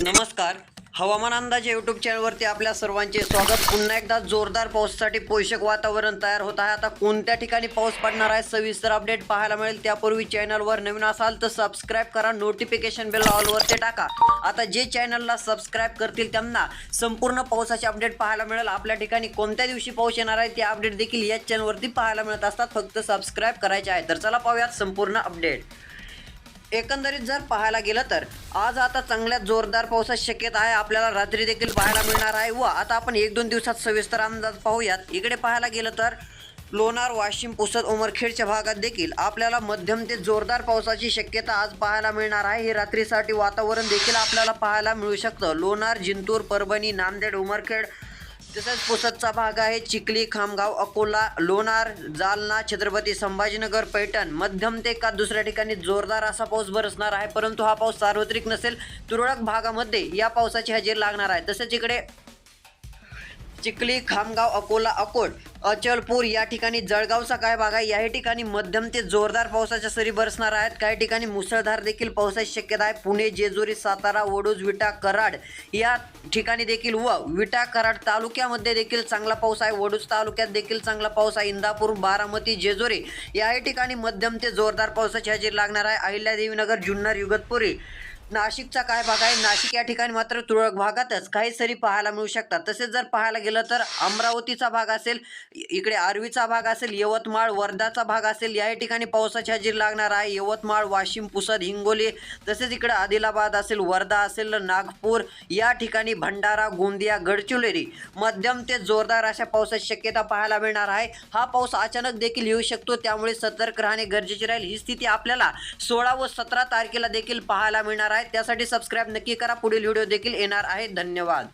नमस्कार. हवामान अंदाज यूट्यूब चॅनलवरती आपल्या सर्वांचे स्वागत. पुन्हा एकदा जोरदार पावसासाठी पोषक वातावरण तयार होत आहे. आता कोणत्या ठिकाणी पाऊस पडणार आहे सविस्तर अपडेट पाहायला मिळेल. त्यापूर्वी चॅनलवर नवीन असाल तर सबस्क्राईब करा. नोटिफिकेशन बेल ऑलवरती टाका. आता जे चॅनलला सबस्क्राईब करतील त्यांना संपूर्ण पावसाचे अपडेट पाहायला मिळेल. आपल्या ठिकाणी कोणत्या दिवशी पाऊस येणार आहे ते अपडेट देखील याच चॅनलवरती पाहायला मिळत असतात. फक्त सबस्क्राईब करायचे आहे. तर चला पाहूयात संपूर्ण अपडेट एकंदरीत जर पाहायला गेलं तर आज आता चांगल्या जोरदार पावसाची शक्यता आहे. आपल्याला रात्री देखील पाहायला मिळणार आहे व आता आपण एक दोन दिवसात सविस्तर अंदाज पाहूयात. इकडे पाहायला गेलं तर लोणार वाशिम पुसद उमरखेडच्या भागात देखील आपल्याला मध्यम ते जोरदार पावसाची शक्यता आज पाहायला मिळणार आहे. हे रात्रीसाठी वातावरण देखील आपल्याला पाहायला मिळू शकतं. लोणार जिंतूर परभणी नांदेड उमरखेड तसंच पुसदचा भाग आहे चिखली खामगाव अकोला लोणार जालना छत्रपती संभाजीनगर पैठण. मध्यम ते का दुसऱ्या ठिकाणी जोरदार असा पाऊस बरसणार आहे परंतु हा पाऊस सार्वत्रिक नसेल तुरळक भागामध्ये या पावसाची हजेरी लागणार आहे. तसेच इकडे चिखली खामगाव अकोला अकोट अचलपूर या ठिकाणी जळगावचा काय भाग आहे? याही ठिकाणी मध्यम ते जोरदार पावसाच्या सरी बरसणार आहेत. काही ठिकाणी मुसळधार देखील पावसाची शक्यता आहे. पुणे जेजुरी सातारा वडूज विटा कराड या ठिकाणी देखील व विटा कराड तालुक्यामध्ये देखील चांगला पाऊस आहे. वडूज तालुक्यात देखील चांगला पाऊस आहे. इंदापूर बारामती जेजुरी याही ठिकाणी मध्यम ते जोरदार पावसाची हजेरी लागणार आहे. अहिल्यादेवीनगर जुन्नर युगतपुरी नाशिकचा काय भाग आहे? नाशिक या ठिकाणी मात्र तुरळक भागातच काही सरी पाहायला मिळू शकतात. तसेच जर पाहायला गेलं तर अमरावतीचा भाग असेल इकडे आर्वीचा भाग असेल यवतमाळ वर्धाचा भाग असेल याही ठिकाणी पावसाची हजेरी लागणार आहे. यवतमाळ वाशिम पुसद हिंगोली तसेच इकडे आदिलाबाद असेल वर्धा असेल नागपूर या ठिकाणी भंडारा गोंदिया गडचिरोली मध्यम ते जोरदार अशा पावसाची शक्यता पाहायला मिळणार आहे. हा पाऊस अचानक देखील येऊ शकतो त्यामुळे सतर्क राहणे गरजेचे राहील. ही स्थिती आपल्याला सोळा व सतरा तारखेला देखील पाहायला मिळणार आहे. आहे. त्यासाठी सबस्क्राईब नक्की करा. पुढील व्हिडिओ देखील येणार आहे. धन्यवाद.